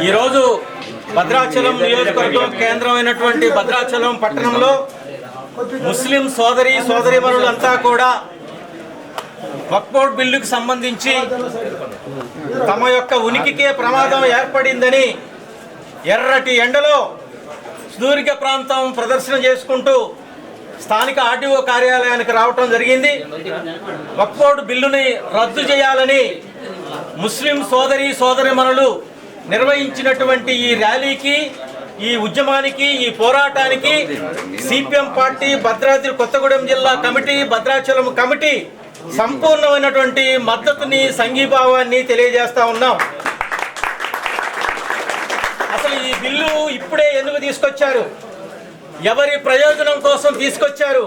ఈరోజు భద్రాచలం నియోజకవర్గం కేంద్రమైనటువంటి భద్రాచలం పట్టణంలో ముస్లిం సోదరి సోదరిమణులంతా కూడా వక్బోర్డ్ బిల్లుకు సంబంధించి తమ యొక్క ఉనికికే ప్రమాదం ఏర్పడిందని ఎర్రటి ఎండలో సుదీర్ఘ ప్రాంతం ప్రదర్శన చేసుకుంటూ స్థానిక ఆర్టీఓ కార్యాలయానికి రావటం జరిగింది. వక్బోర్డ్ బిల్లుని రద్దు చేయాలని ముస్లిం సోదరి సోదరిమణులు నిర్వహించినటువంటి ఈ ర్యాలీకి ఈ ఉద్యమానికి ఈ పోరాటానికి సిపిఎం పార్టీ భద్రాద్రి కొత్తగూడెం జిల్లా కమిటీ భద్రాచలం కమిటీ సంపూర్ణమైనటువంటి మద్దతుని సంఘీభావాన్ని తెలియజేస్తా ఉన్నాం. అసలు ఈ బిల్లు ఇప్పుడే ఎందుకు తీసుకొచ్చారు? ఎవరి ప్రయోజనం కోసం తీసుకొచ్చారు?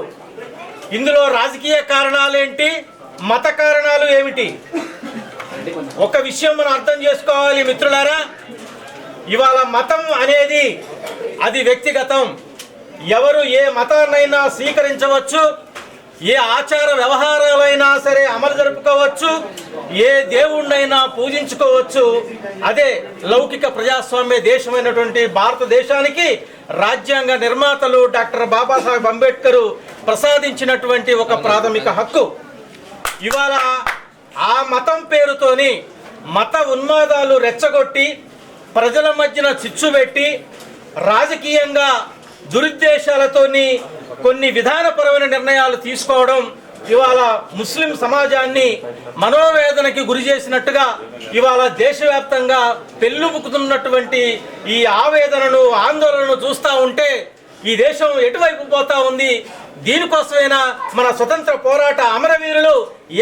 ఇందులో రాజకీయ కారణాలేంటి? మత కారణాలు ఏమిటి? ఒక విషయం మనం అర్థం చేసుకోవాలి మిత్రులారా. ఇవాళ మతం అనేది అది వ్యక్తిగతం. ఎవరు ఏ మతాన్నైనా స్వీకరించవచ్చు ఏ ఆచార వ్యవహారాలైనా సరే అమలు జరుపుకోవచ్చు ఏ దేవుణ్ణైనా పూజించుకోవచ్చు. అదే లౌకిక ప్రజాస్వామ్య దేశమైనటువంటి భారతదేశానికి రాజ్యాంగ నిర్మాతలు డాక్టర్ బాబాసాహెబ్ అంబేద్కర్ ప్రసాదించినటువంటి ఒక ప్రాథమిక హక్కు. ఇవాళ ఆ మతం పేరుతోని మత ఉన్మాదాలు రెచ్చగొట్టి ప్రజల మధ్యన చిచ్చు పెట్టి రాజకీయంగా దురుద్దేశాలతోని కొన్ని విధానపరమైన నిర్ణయాలు తీసుకోవడం ఇవాళ ముస్లిం సమాజాన్ని మనోవేదనకి గురి చేసినట్టుగా ఇవాళ దేశవ్యాప్తంగా పెళ్ళుబుకుతున్నటువంటి ఈ ఆవేదనను ఆందోళనను చూస్తూ ఉంటే ఈ దేశం ఎటువైపు పోతా ఉంది? దీనికోసమైనా మన స్వతంత్ర పోరాట అమరవీరులు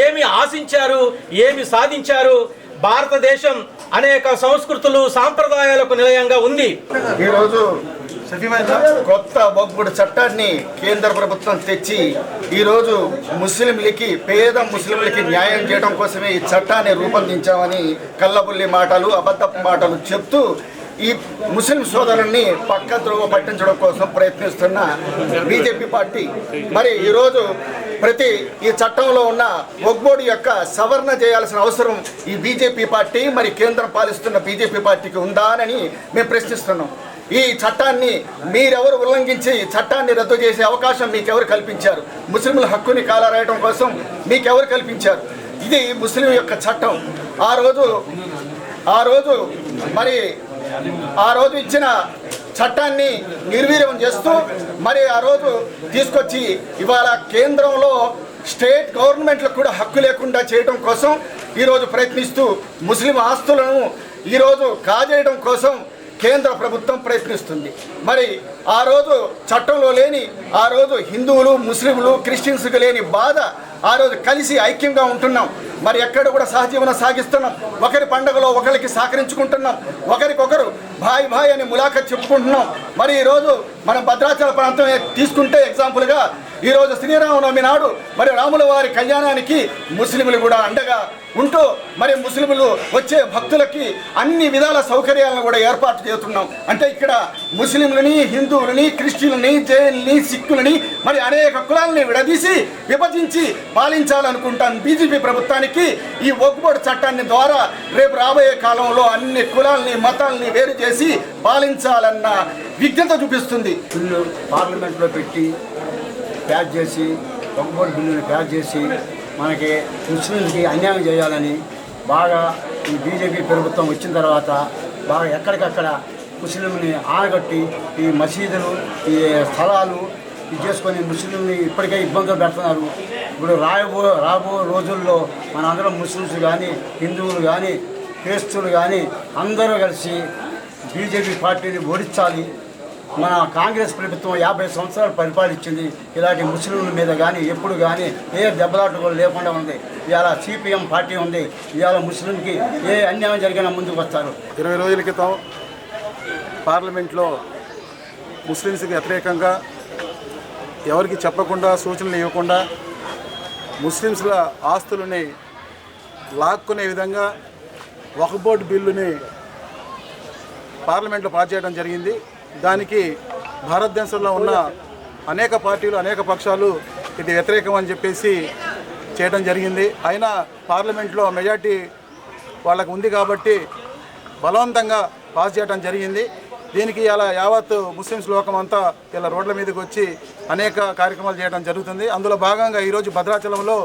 ఏమి ఆశించారు ఏమి సాధించారు? భారతదేశం అనేక సంస్కృతులు సాంప్రదాయాలకు నిలయంగా ఉంది. ఈరోజు కొత్త బొగ్గుడు చట్టాన్ని కేంద్ర ప్రభుత్వం తెచ్చి ఈరోజు ముస్లింలకి పేద ముస్లింలకి న్యాయం చేయడం కోసమే ఈ చట్టాన్ని రూపొందించామని కల్లబుల్లి మాటలు అబద్ధపు మాటలు చెప్తూ ఈ ముస్లిం సోదరుల్ని పక్క ద్రోవ పట్టించడం కోసం ప్రయత్నిస్తున్న బీజేపీ పార్టీ. మరి ఈరోజు ప్రతి ఈ చట్టంలో ఉన్న ఒగ్బోడి యొక్క సవరణ చేయాల్సిన అవసరం ఈ బీజేపీ పార్టీ మరి కేంద్రం పాలిస్తున్న బీజేపీ పార్టీకి ఉందా అని మేము ప్రశ్నిస్తున్నాం. ఈ చట్టాన్ని మీరెవరు ఉల్లంఘించి చట్టాన్ని రద్దు చేసే అవకాశం మీకెవరు కల్పించారు? ముస్లింల హక్కుని కాలరాయడం కోసం మీకెవరు కల్పించారు? ఇది ముస్లిం యొక్క చట్టం. ఆ రోజు ఆ రోజు మరి ఆ రోజు ఇచ్చిన చట్టాన్ని నిర్వీర్యం చేస్తూ మరి ఆ రోజు తీసుకొచ్చి ఇవాళ కేంద్రంలో స్టేట్ గవర్నమెంట్లకు కూడా హక్కు లేకుండా చేయడం కోసం ఈరోజు ప్రయత్నిస్తూ ముస్లిం ఆస్తులను ఈరోజు కాజేయడం కోసం కేంద్ర ప్రభుత్వం ప్రయత్నిస్తుంది. మరి ఆ రోజు చట్టంలో లేని ఆ రోజు హిందువులు ముస్లింలు క్రిస్టియన్స్కి లేని బాధ ఆ రోజు కలిసి ఐక్యంగా ఉంటున్నాం. మరి ఎక్కడ కూడా సహజీవనం సాగిస్తున్నాం. ఒకరి పండుగలో ఒకరికి సహకరించుకుంటున్నాం. ఒకరికొకరు భాయ్ భాయ్ అని ములాఖత్ చెప్పుకుంటున్నాం. మరి ఈరోజు మనం భద్రాచల ప్రాంతం తీసుకుంటే ఎగ్జాంపుల్గా ఈరోజు శ్రీరామనవమి నాడు మరి రాముల వారి కళ్యాణానికి ముస్లింలు కూడా అండగా ఉంటూ మరి ముస్లింలు వచ్చే భక్తులకి అన్ని విధాల సౌకర్యాలను కూడా ఏర్పాటు చేస్తున్నాం. అంటే ఇక్కడ ముస్లింలని హిందువులని క్రిస్టియన్లని జైన్ని సిక్కులని మరి అనేక కులాలని విడదీసి విభజించి పాలించాలనుకుంటాను బీజేపీ ప్రభుత్వానికి. ఈ ఒగ్గుబడి చట్టాన్ని ద్వారా రేపు రాబోయే కాలంలో అన్ని కులాలని మతాలని వేరు చేసి పాలించాలన్న విజ్ఞత చూపిస్తుంది. పార్లమెంట్లో పెట్టి ప్యాక్ చేసి ఒక్కబోర్డు బిల్లుని ప్యాక్ చేసి మనకి ముస్లింలకి అన్యాయం చేయాలని బాగా ఈ బీజేపీ ప్రభుత్వం వచ్చిన తర్వాత బాగా ఎక్కడికక్కడ ముస్లింని ఆనగట్టి ఈ మసీదులు ఈ స్థలాలు ఇది చేసుకొని ముస్లింని ఇప్పటికే ఇబ్బందులు పెడుతున్నారు. ఇప్పుడు రాబో రాబో రోజుల్లో మన అందరం ముస్లిమ్స్ కానీ హిందువులు కానీ క్రీస్తులు కానీ అందరూ కలిసి బీజేపీ పార్టీని ఓడించాలి. మన కాంగ్రెస్ ప్రభుత్వం యాభై సంవత్సరాలు పరిపాలించింది. ఇలాంటి ముస్లింల మీద కానీ ఎప్పుడు కానీ ఏ దెబ్బలాట కూడా లేకుండా ఉంది. ఇవాళ సిపిఎం పార్టీ ఉంది. ఇవాళ ముస్లింకి ఏ అన్యాయం జరిగినా ముందుకు వస్తారు. ఇరవై రోజుల క్రితం పార్లమెంట్లో ముస్లిమ్స్కి వ్యతిరేకంగా ఎవరికి చెప్పకుండా సూచనలు ఇవ్వకుండా ముస్లిమ్స్ల ఆస్తులని లాక్కునే విధంగా ఒక బోర్డు బిల్లుని పార్లమెంట్లో పాస్ చేయడం జరిగింది. దానికి భారతదేశంలో ఉన్న అనేక పార్టీలు అనేక పక్షాలు ఇది వ్యతిరేకం అని చెప్పేసి చేయడం జరిగింది. అయినా పార్లమెంట్లో మెజార్టీ వాళ్ళకు ఉంది కాబట్టి బలవంతంగా పాస్ చేయడం జరిగింది. దీనికి ఇలా యావత్ ముస్లిమ్స్ లోకం అంతా ఇలా రోడ్ల మీదకి వచ్చి అనేక కార్యక్రమాలు చేయడం జరుగుతుంది. అందులో భాగంగా ఈరోజు భద్రాచలంలో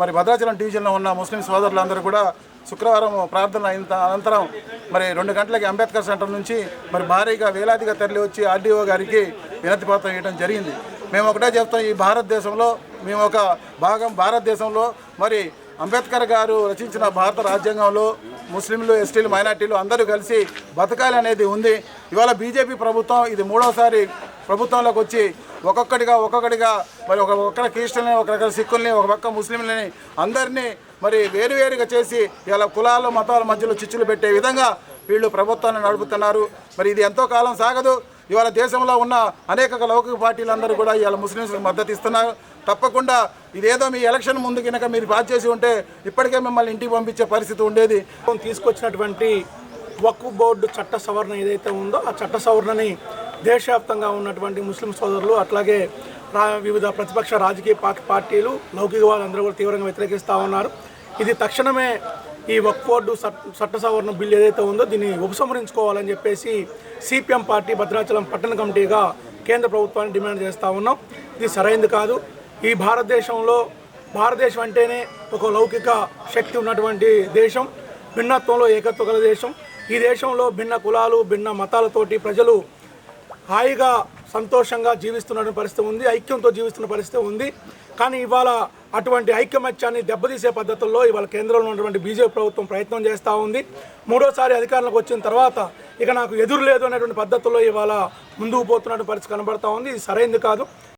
మరి భద్రాచలం డివిజన్లో ఉన్న ముస్లిం సోదరులందరూ కూడా శుక్రవారం ప్రార్థన అయిన అనంతరం మరి రెండు గంటలకి అంబేద్కర్ సెంటర్ నుంచి మరి భారీగా వేలాదిగా తరలి వచ్చి ఆర్డీఓ గారికి వినతి పత్రం ఇవ్వడం జరిగింది. మేము ఒకటే చెప్తాం ఈ భారతదేశంలో మేము ఒక భాగం భారతదేశంలో మరి అంబేద్కర్ గారు రచించిన భారత రాజ్యాంగంలో ముస్లింలు ఎస్టీలు మైనార్టీలు అందరూ కలిసి బతకాలి అనేది ఉంది. ఇవాళ బీజేపీ ప్రభుత్వం ఇది మూడోసారి ప్రభుత్వంలోకి వచ్చి ఒక్కొక్కటిగా ఒక్కొక్కటిగా మరి ఒక ఒక్కడ క్రిస్టియన్ని ఒక రకం సిక్కుల్ని ఒక పక్క ముస్లింలని అందరినీ మరి వేరువేరుగా చేసి ఇలా కులాల మతాల మధ్యలో చిచ్చులు పెట్టే విధంగా వీళ్ళు ప్రభుత్వాన్ని నడుపుతున్నారు. మరి ఇది ఎంతో కాలం సాగదు. ఇవాళ దేశంలో ఉన్న అనేక లౌకిక పార్టీలందరూ కూడా ఇవాళ ముస్లింస్కి మద్దతు ఇస్తున్నారు. తప్పకుండా ఇదేదో మీ ఎలక్షన్ ముందు కనుక మీరు పాస్ చేసి ఉంటే ఇప్పటికే మిమ్మల్ని ఇంటికి పంపించే పరిస్థితి ఉండేది. తీసుకొచ్చినటువంటి వక్కు బోర్డు చట్ట సవరణ ఏదైతే ఉందో ఆ చట్ట సవరణని దేశవ్యాప్తంగా ఉన్నటువంటి ముస్లిం సోదరులు అట్లాగే వివిధ ప్రతిపక్ష రాజకీయ పా- పార్టీలు లౌకికవాదులందరూ కూడా తీవ్రంగా వ్యతిరేకిస్తూ ఉన్నారు. ఇది తక్షణమే ఈ వక్ఫ్ బోర్డు చట్ట సవరణ బిల్లు ఏదైతే ఉందో దీన్ని ఉపసంహరించుకోవాలని చెప్పేసి సిపిఎం పార్టీ భద్రాచలం పట్టణ కమిటీగా కేంద్ర ప్రభుత్వాన్ని డిమాండ్ చేస్తూ ఉన్నాం. ఇది సరైంది కాదు. ఈ భారతదేశంలో భారతదేశం అంటేనే ఒక లౌకిక శక్తి ఉన్నటువంటి దేశం భిన్నత్వంలో ఏకత్వ గల దేశం. ఈ దేశంలో భిన్న కులాలు భిన్న మతాలతోటి ప్రజలు హాయిగా సంతోషంగా జీవిస్తున్న పరిస్థితి ఉంది ఐక్యంతో జీవిస్తున్న పరిస్థితి ఉంది. కానీ ఇవాళ అటువంటి ఐక్యమత్యాన్ని దెబ్బతీసే పద్ధతుల్లో ఇవాళ కేంద్రంలో ఉన్నటువంటి బీజేపీ ప్రభుత్వం ప్రయత్నం చేస్తూ ఉంది. మూడోసారి అధికారంలోకి వచ్చిన తర్వాత ఇక నాకు ఎదురు లేదు అనేటువంటి పద్ధతుల్లో ఇవాళ ముందుకు పోతున్నటువంటి పరిస్థితి కనబడతా ఉంది. ఇది సరైంది కాదు.